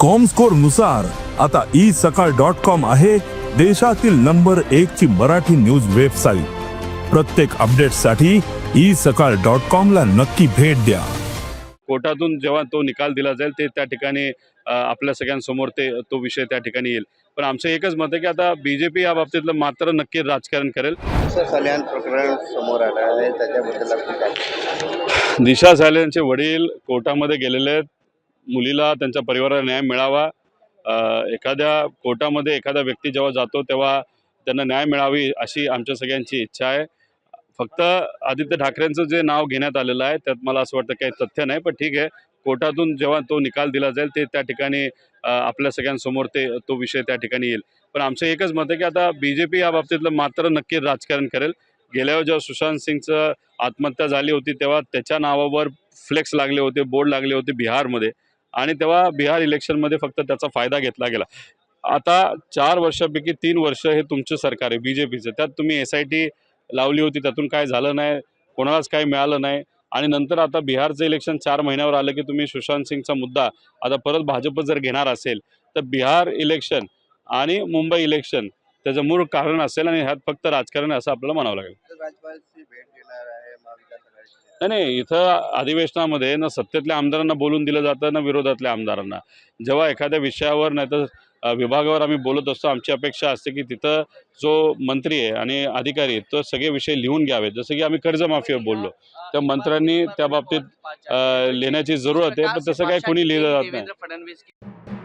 कॉमस्कोरनुसार आता ई सकाळ dot com आहे देशातील नंबर एक ची मराठी न्यूज वेबसाईट प्रत्येक अपडेटसाठी ई सकाळ डॉट कॉम ला नक्की भेट द्या. कोर्टातून जेव्हा तो निकाल दिला जाईल ते त्या ठिकाणी आपल्या सगळ्यांसमोर ते तो विषय त्या ठिकाणी येईल. पण आमचं एकच मत आहे की आता बी जे पी या बाबतीतलं मात्र नक्की राजकारण करेल. असं कल्याण प्रकरण समोर आलं आहे त्याच्याबद्दल दिशा सायलेंचे वडील कोर्टामध्ये गेलेले आहेत. मुलीला त्यांच्या परिवाराला न्याय मिळावा. एखाद्या कोर्टामध्ये एखादा व्यक्ती जेव्हा जातो तेव्हा त्यांना न्याय मिळावी अशी आमच्या सगळ्यांची इच्छा आहे. फक्त आदित्य ठाकरेंचं जे नाव घेण्यात आलेलं आहे त्यात मला असं वाटतं काही तथ्य नाही पण ठीक आहे. कोर्टातून जेव्हा तो निकाल दिला जाईल ते त्या ठिकाणी आपल्या सगळ्यांसमोर ते तो विषय त्या ठिकाणी येईल. पण आमचं एकच मत आहे की आता बी जे पी या बाबतीतलं मात्र नक्की राजकारण करेल. गेल्या जेव्हा सुशांत सिंगचं आत्महत्या झाली होती तेव्हा त्याच्या नावावर फ्लेक्स लागले होते बोर्ड लागले होते बिहारमध्ये. आणि तेव्हा बिहार इलेक्शनमध्ये फक्त त्याचा फायदा घेतला गेला. आता चार वर्षापैकी तीन वर्ष हे तुमचं सरकार आहे बी जे पीचं त्यात तुम्ही एस आय टी लावली होती त्यातून काय झालं नाही कोणालाच काही मिळालं नाही. आणि नंतर आता बिहारचं इलेक्शन चार महिन्यावर आलं की तुम्ही सुशांत सिंगचा मुद्दा आता परत भाजप जर घेणार असेल तर बिहार इलेक्शन आणि मुंबई इलेक्शन त्याचं मूळ कारण असेल आणि ह्यात फक्त राजकारण असं आपल्याला म्हणावं लागेल. नाही नाही इथं अधिवेशनामध्ये ना सत्तेतल्या आमदारांना बोलून दिलं जातं ना विरोधातल्या आमदारांना. जेव्हा एखाद्या विषयावर नाही तर विभागावर आम्ही बोलत असतो आमची अपेक्षा असते की तिथं जो मंत्री आहे आणि अधिकारी आहे तो सगळे विषय लिहून घ्यावेत. जसं की आम्ही कर्जमाफीवर बोललो त्या मंत्र्यांनी त्या बाबतीत लिहिण्याची जरूरत आहे पण तसं काही कोणी लिहिलं जात नाही.